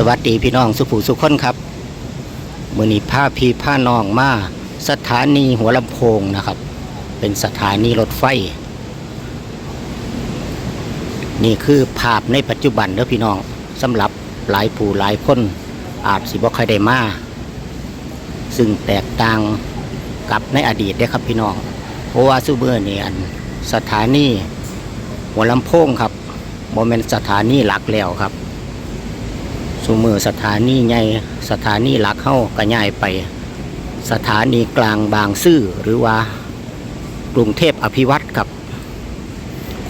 สวัสดีพี่น้องสุภูสุขคนครับมือนี้ผ้าพีผ้านองมาสถานีหัวลำโพงนะครับ เป็นสถานีรถไฟ นี่คือภาพในปัจจุบันเด้อพี่น้องสำหรับหลายผู้หลายคนอาจสิบ่ค่อยได้มาซึ่งแตกต่างกับในอดีตเด้ครับพี่น้อง เพราะว่าซูเบอร์เนี่ยนสถานีหัวลำโพงครับโมเมนสถานีหลักแล้วครับ สูมือสถานีใหญ่สถานีหลักเข้ากระย่ายไป สถานีกลางบางซื่อหรือว่ากรุงเทพอภิวัตกับ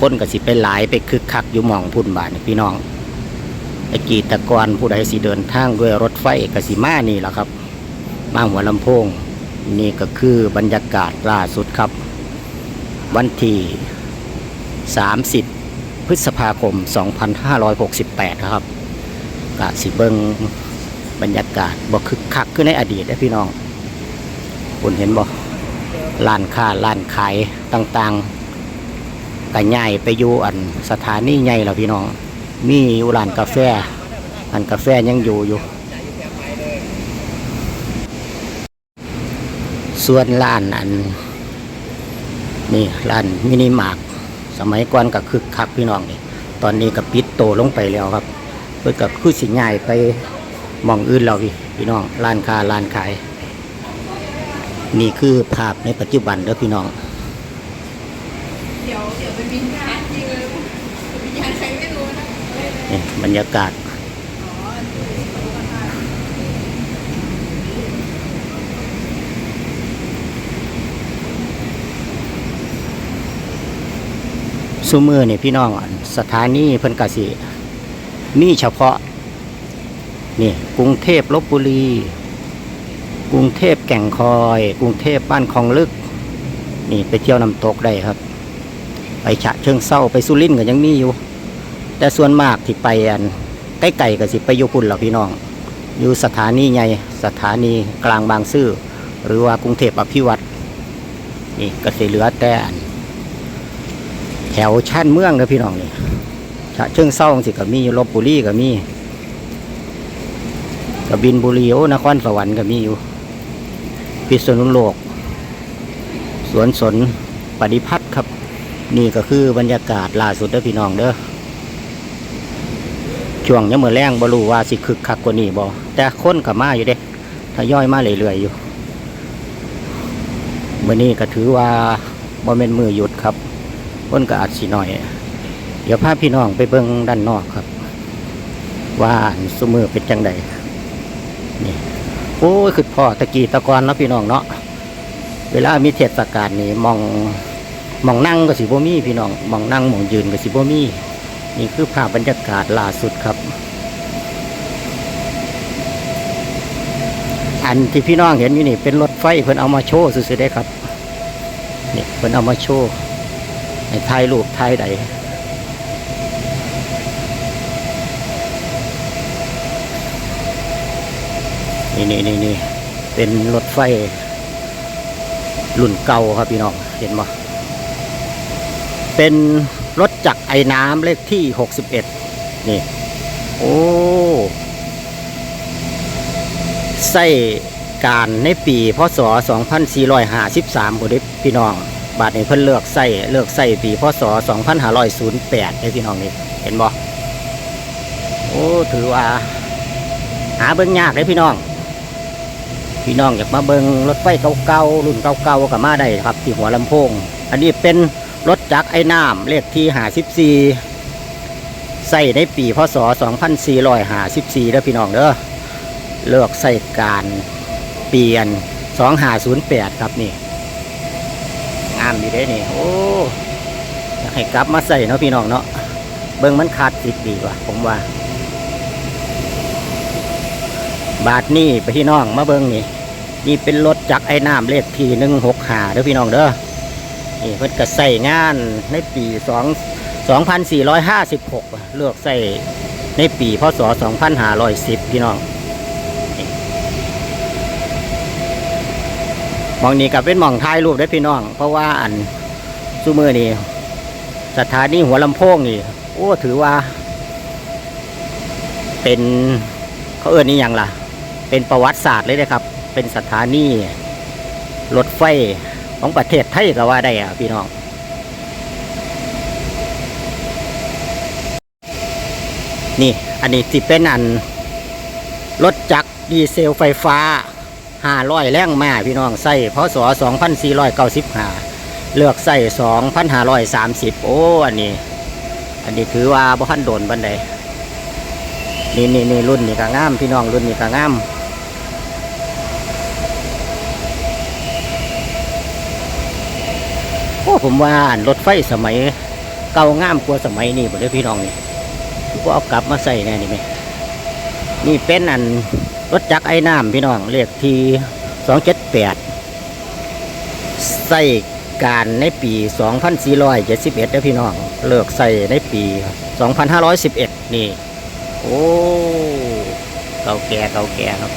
คนก็สิไปหลายไปคึกคักอยู่หมองพุ่นบาทนี่พี่น้องไอ้กีตะกรผู้ใดสิเดินทางด้วยรถไฟกสิมานี่แหละครับ มาหัวลำโพง นี่ก็คือบรรยากาศล่าสุดครับ วันที่30 พฤษภาคม 2568 ครับ กะสิเบิงบรรยากาศบ่คึกคักขึ้นในอดีตนะพี่น้องคุณเห็นบ่ร้านค้าร้านขายต่างๆก็ใหญ่ไปอยู่อันสถานีใหญ่แล้วพี่น้อง มีอยู่ร้านกาแฟร้านกาแฟยังอยู่อยู่ ส่วนร้านอัน นี่ร้านมินิมาร์ทสมัยก่อนก็คึกคักพี่น้องนี่ตอนนี้ก็ปิดโตลงไปแล้วครับ พื่อกับคือสิง่ายไปมองอื่นเราพี่พี่น้องร้านค้าร้านขาย นี่คือภาพในปัจจุบันเด้อพี่น้องเดี๋ยวเดี๋ยวไปบินงานจริงเลยบินงานใครไม่รู้นะนี่บรรยากาศซูมือนี่ยพี่น้องสถานีเพิ่นกสิ มีเฉพาะ นี่กรุงเทพลบบุรี กรุงเทพแก่งคอย กรุงเทพบ้านคลองลึก นี่ไปเที่ยวน้ำตกได้ครับ ไปฉะเชิงเศร้าไปสุรินทร์ก็ยังมีอยู่ แต่ส่วนมากที่ไปอันใกล้ๆก็สิไปยู่พุ่นหรอพี่น้อง อยู่สถานีใหญ่สถานีกลางบางซื่อหรือว่ากรุงเทพอภิวัตรนี่ก็สิเหลือแต่อันแถวชานเมืองเด้อพี่น้องนี่ ฉะเชิงเศร้าสิก็มีอยู่ลบบุรีก็มีกบินบุรีโอ้นครสวรรค์ก็มีอยู่ พิษณุโลก สวนสนปฏิพัฒน์ครับ นี่ก็คือบรรยากาศล่าสุดเด้อพี่น้องเด้อช่วงยังมือแรงบรูว่าสิคึกคักกว่านี้บ่แต่คนกับมาอยู่เด้ทยอยมาเรื่อยๆอยู่มื้อนี้ก็ถือว่าบ่แม่นมือหยุดครับคนก็อาจสิหน่อย ดี๋ยวพาพี่น้องไปเบิ่งด้านนอกครับ ว่าซุมือเป็นจังใดนี่โอ้ยคือพ่อตะกี้ตะกอนนะพี่น้องเนาะเวลามีเทศกาลนี่มองมองนั่งก็สิบ่มีพี่น้องมองนั่งมองยืนก็สิบ่มีนี่คือภาพบรรยากาศล่าสุดครับ อันที่พี่น้องเห็นอยู่นี่ เป็นรถไฟเพิ่นเอามาโชว์ซื่อๆได้ครับนี่เพิ่นเอามาโชว์ในถ่ายรูปถ่ายใด นี่นี่นี่นี่เป็นรถไฟ รุ่นเก่าครับพี่น้องเห็นไหมเป็นรถจักรไอ้น้ำเลขที่ 61 นี่ โอ้ใส่การในปีพศ 2453บุริพี่น้อง บาทนี้เพิ่นเลือกใส่เลือกใส่ปีพศ 2508เลยพี่น้องนี่เห็นบ่โอ้ถือว่า หาเบิ่งยากเลยพี่น้อง พี่น้องอยากมาเบิงรถไฟเก่าๆรุ่นเก่าๆก็มาได้ครับ ที่หัวลำโพง อันนี้เป็นรถจักรไอ้น้ำเลขที่หาสิบสี่ใส่ในปีพศสองพันสี่ร้อยหาสิบสี่แล้วพี่น้องเด้อเลือกใส่การเปลี่ยนสองหาศูนย์แปดครับนี่งามดีเด้นี่โอ้อยากให้กลับมาใส่เนาะพี่น้องเนาะเบิ้งมันขาดติดดีกว่า ผมว่า บาทนี่ไปพี่น้องมาเบิ้งนี่ นี่เป็นรถจักรไอ้น้ำเลขที่หนึ่งหกหาเด้อพี่น้องเด้อนี่เพิ่นก็ใส่งานในปีสองสองพันสี่ร้อยห้าสิบหกเลือกใส่ในปีพศสองพันห้าร้อยสิบพี่น้องมองนี้กับเป็นมองท้ายรูปได้พี่น้อง เพราะว่าอันซูมือนี่สถานีหัวลำโพงนี่โอ้ถือว่า เป็นเขาเอ่นนี่ยังล่ะ เป็นประวัติศาสตร์เลยนะครับ เป็นสถานีรถไฟของประเทศไทยก็ว่าได้อะพี่น้อง นี่ อันนี้สิเป็นอันรถจักรดีเซลไฟฟ้า500แรงม้าพี่น้องใส่พศ2495เลือกใส่2,530โอ้ อันนี้ อันนี้ถือว่าบ่ทันโดนบันไดนี่นี่นี่รุ่นนี่ก็งาม พี่น้องรุ่นนี่ก็งาม อ้ผมว่าอันรถไฟสมัยเก่างามกว่าสมัยนี้บ่ได้อพี่น้องนี่ก็เอากลับมาใส่แน่นี่ไหมนี่เป็นอันรถจักรไอ้น้ำพี่น้องเลขทีสองเจ็ดแปดใส่การในปี 2471เด้อพี่น้อง เลิกใส่ในปี 2511 นี่ โอ้ เก่าแก่เก่าแก่ครับ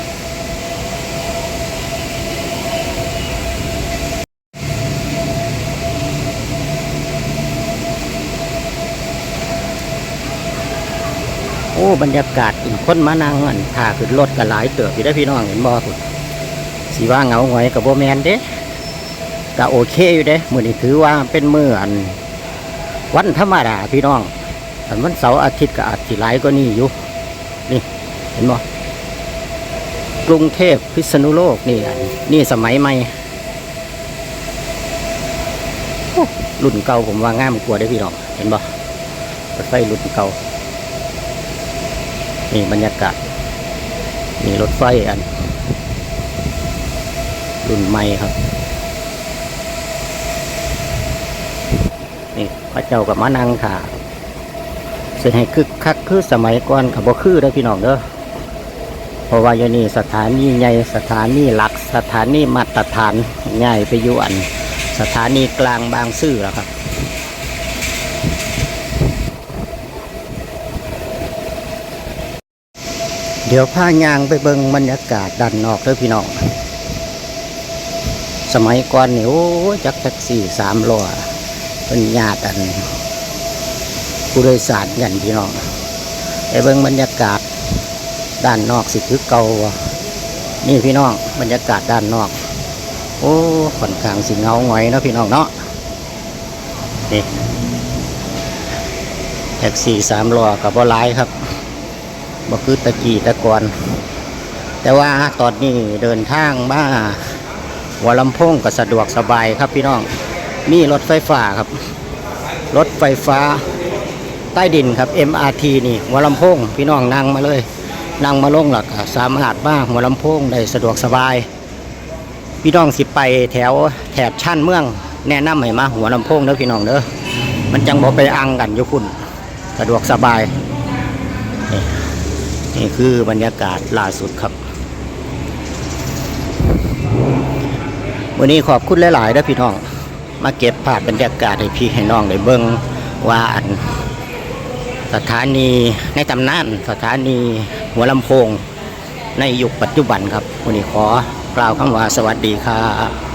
อ้บรรยากาศอินคนมานั่งอันพาขึ้นรถกันหลายเติบอยู่ได้พี่น้องเห็นบ่พุ่นสีว่าเงาหงอยกับโบแมนเด้ก็โอเคอยู่เด้มือนี้ถือว่าเป็นมืออัน วันธรรมดาพี่น้องอันวันเสาร์อาทิตย์ก็อาจสิหลายกว่านี้อยู่นี่เห็นบ่กรุงเทพพิษณุโลกนี่อันนี่สมัยใหม่รุ่นเก่าผมว่างามกว่าได้พี่น้องเห็นบ่รถไฟรุ่นเก่า นี่บรรยากาศนี่รถไฟอัน รุ่นใหม่ครับ นี่พระเจ้ากับมานังค่ะเสียให้คึกคักคือสมัยก่อนกับบ่คือเด้พี่น้องเด้อเพราะว่าอยู่นี่สถานีใหญ่สถานีหลัก สถานีมาตรฐานใหญ่ไปอยู่อัน สถานีกลางบางซื่อแล้วครับ เดี๋ยวพายางไปเบิงบรรยากาศด้านนอกเด้อพี่น้อง สมัยก่อนเนี่ยโอ้ยจักแท็กซี่สามล้อเป็นญาติอันผู้โดยสารกันพี่น้องไปเบิงบรรยากาศด้านนอกสิคือเก่านี่พี่น้องบรรยากาศด้านนอก โอ้ค่อนข้างสิเงาหงอยเนาะพี่น้องเนาะนี่แท็กซี่สามล้อกับบ่หลายครับ บ่คือตะกี้ตะกอนแต่ว่าตอนนี้เดินทางมาหัวลำพงก็สะดวกสบายครับพี่น้อง มีรถไฟฟ้าครับ รถไฟฟ้าใต้ดินครับ MRT นี่หัวลำพงพี่น้องนั่งมาเลย นั่งมาลงหลักสามารถมาหัวลำพงได้สะดวกสบาย พี่น้องสิไปแถวแถบชั้นเมือง แนะนำให้มาหัวลำโพงเด้อพี่น้องเด้อมันจังบ่ไปอังกันอยู่คุณสะดวกสบาย นี่คือบรรยากาศล่าสุดครับ วันนี้ขอบคุณหลายๆนะพี่น้อง มาเก็บภาพบรรยากาศให้พี่ให้น้องได้เบิ่งว่าอันสถานีในตำนานสถานีหัวลำโพง ในยุคปัจจุบันครับ วันนี้ขอกล่าวคำว่าสวัสดีครับ